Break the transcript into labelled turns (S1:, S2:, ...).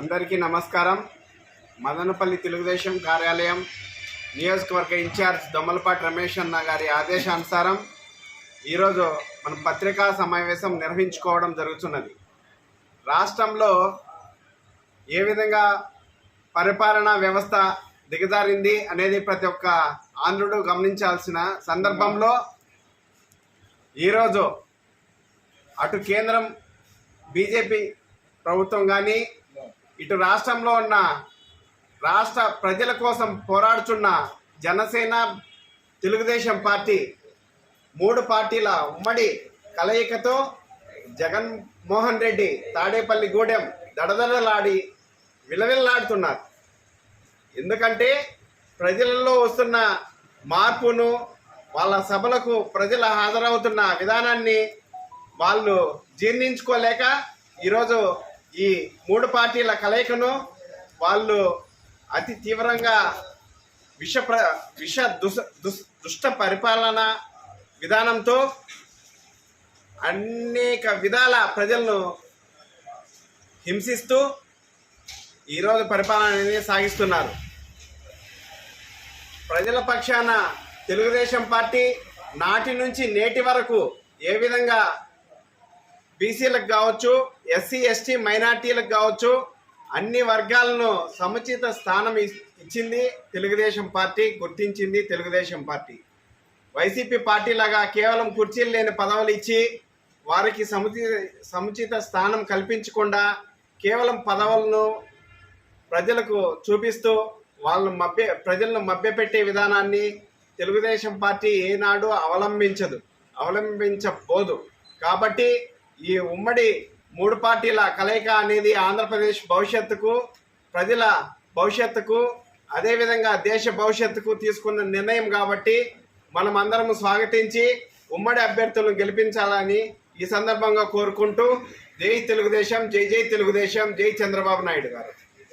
S1: అందరికీ నమస్కారం. మదనపల్లి తెలుగుదేశం కార్యాలయం నియోజకవర్గ ఇన్ఛార్జ్ దొమ్మలపాటి రమేష్ అన్న గారి ఆదేశానుసారం ఈరోజు మనం పత్రికా సమావేశం నిర్వహించుకోవడం జరుగుతున్నది. రాష్ట్రంలో ఏ విధంగా పరిపాలనా వ్యవస్థ దిగజారింది అనేది ప్రతి ఒక్క ఆంధ్రుడు గమనించాల్సిన సందర్భంలో ఈరోజు అటు కేంద్రం బీజేపీ ప్రభుత్వం కానీ ఇటు రాష్ట్రంలో ఉన్న రాష్ట్ర ప్రజల కోసం పోరాడుచున్న జనసేన తెలుగుదేశం పార్టీ మూడు పార్టీల ఉమ్మడి కలయికతో జగన్మోహన్ రెడ్డి తాడేపల్లి గూడెం దడదడలాడి విలవిల్లాడుతున్నారు. ఎందుకంటే ప్రజలలో వస్తున్న మార్పును వాళ్ళ సభలకు ప్రజలు హాజరవుతున్న విధానాన్ని వాళ్ళు జీర్ణించుకోలేక ఈరోజు ఈ మూడు పార్టీల కలయికను వాళ్ళు అతి తీవ్రంగా విష ప్ర విష దుస్ దుష్ట పరిపాలన విధానంతో అనేక విధాల ప్రజలను హింసిస్తూ ఈరోజు పరిపాలన అనేది సాగిస్తున్నారు. ప్రజల పక్షాన తెలుగుదేశం పార్టీ నాటి నుంచి నేటి వరకు ఏ విధంగా బీసీలకు కావచ్చు ఎస్సీ ఎస్టీ మైనార్టీలకు కావచ్చు అన్ని వర్గాలను సముచిత స్థానం ఇచ్చింది తెలుగుదేశం పార్టీ గుర్తించింది తెలుగుదేశం పార్టీ. వైసీపీ పార్టీ లాగా కేవలం కుర్చీలు లేని పదవులు ఇచ్చి వారికి సముచిత సముచిత స్థానం కల్పించకుండా కేవలం పదవులను ప్రజలకు చూపిస్తూ వాళ్ళను మభ్య ప్రజలను మభ్యపెట్టే విధానాన్ని తెలుగుదేశం పార్టీ ఏనాడు అవలంబించదు. అవలంబించబోదు. కాబట్టి ఈ ఉమ్మడి మూడు పార్టీల కలయిక అనేది ఆంధ్రప్రదేశ్ భవిష్యత్తుకు ప్రజల భవిష్యత్తుకు అదేవిధంగా దేశ భవిష్యత్తుకు తీసుకున్న నిర్ణయం కాబట్టి మనం అందరం స్వాగతించి ఉమ్మడి అభ్యర్థులను గెలిపించాలని ఈ సందర్భంగా కోరుకుంటూ జై తెలుగుదేశం జై జై తెలుగుదేశం జై చంద్రబాబు నాయుడు గారు.